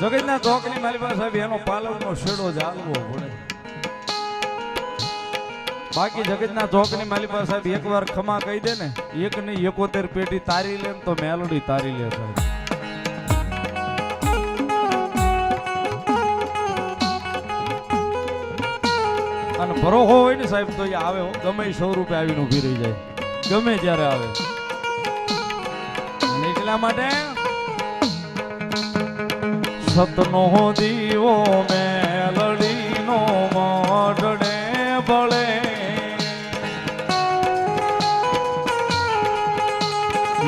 જગતના ચોકની મારી પાસે એનો પાલવનો શેડો જાળવો પડે. બાકી જગતના ચોકની મારી પાસે એકવાર ખમા કહી દે ને, એક નહીં, એકોતેર પેટી તારી લે તો મેલોડી તારી લે સાહેબ. અને ભરોહો હોય ને સાહેબ, તો એ આવે ગમે સો રૂપિયા આવીને ઊભી રહી જાય. ગમે જ્યારે આવે. એટલા માટે સતનો દીવો મેલડીનો મોઢડે બળે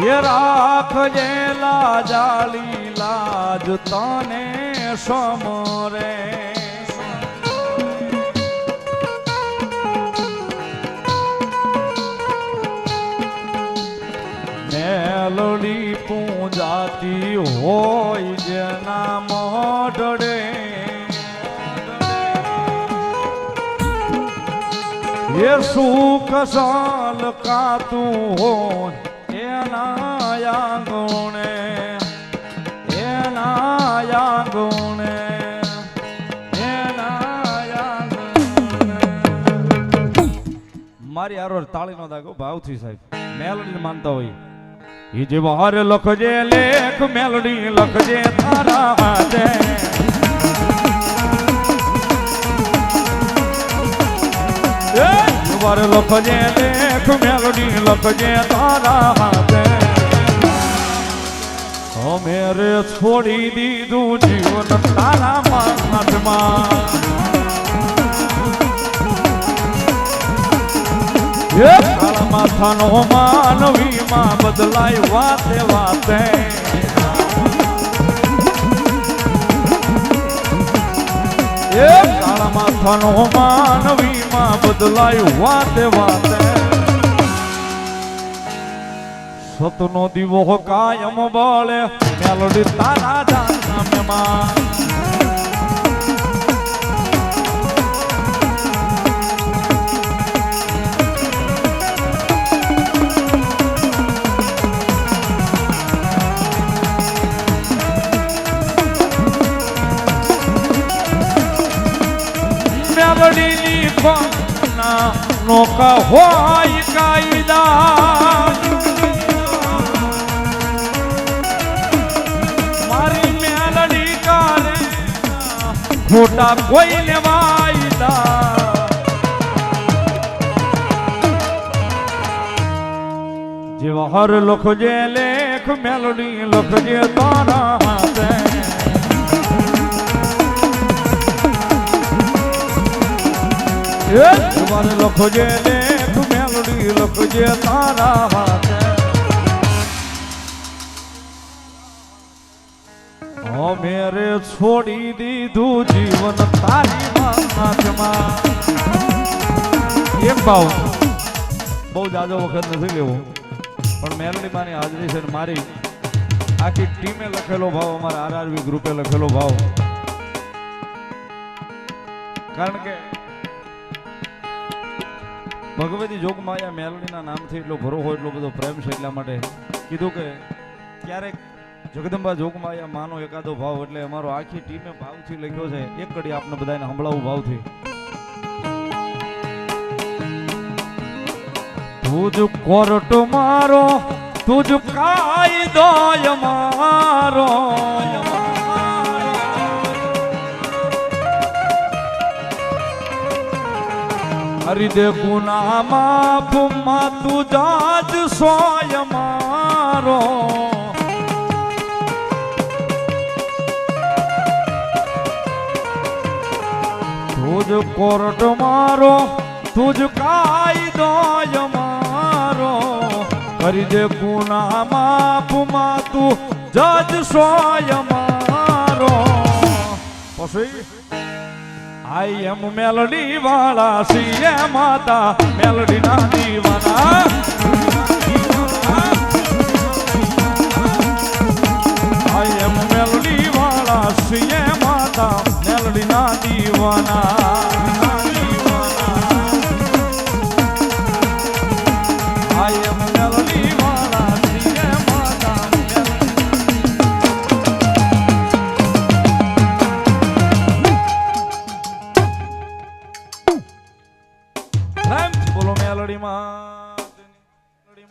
એ રાખજે લાજાલી લાજ તને સમરે. પૂંજાતી હોય જેના મોઢડે. એ સુખ સાલ કાતું હોય એના આંગણે. એના આંગણે. મારી આરો તાળી નો દાગો ભાવથી સાહેબ. મેલડી માનતા હોય. ઈ જે બહાર લખજે, લેખ, મેલડી લખજે, તારા હાથે એ વાર લખજે, લેખ, મેલડી લખજે, તારા હાથે અમે રે છોડી દીધું જીવન તારા માથાનો માનવીમાં બદલાય વાતે વાતે. એ કાળા માથાનો માનવીમાં બદલાય વાતે વાતે. સતનો દીવો કાયમ બળે, મેલોડી તારા જાનમાં મેલડીની પગના નોકા હોય કાયદા મારી મેલડી કાલે ખોટા કોઈ લેવાયદા જેવા હર લખજે લેખ મેલડી લખજે તારા હાથે. તમારે લખજે લેખ મેલડી લખજે તારા હાથે અમે મેરે છોડી દીધું જીવન તારી હાથમાં એક ભાવ. બહુ જાજો વખત નથી લેવો. પણ મેલડી માની હાજરી છે ને મારી. આખી ટીમે લખેલો ભાવ અમારા આરઆરવી ગ્રુપે લખેલો ભાવ. કારણ કે ભગવતી જોગમાયા મેલડીના નામથી એટલો ભરો હોય, એટલો બધો પ્રેમ છે એટલા માટે કીધું કે ક્યારેક જગદંબા જોગમાયા માનો એકાદો ભાવ એટલે અમારો આખી ટીમે ભાવથી લખ્યો છે, એક કડી આપને બધાને સંભળાવું ભાવથી. તુજ કોર્ટ મારો તુજ કાયદો મારો. હરિદે ગુના માફમાં તું જાજ સોય મારો. તુજ કોર્ટ મારો, તુજ કાયદો મારો. કરી દે ગુના માફમાં તું જજ સોય મારો. પછી આઈ એમ મેલડી વાળા સીએ માતા. મેલડી ના દીવાના. આઈ એમ મેલડી વાળા સીએ માતા. મેલડી ના દીવાના.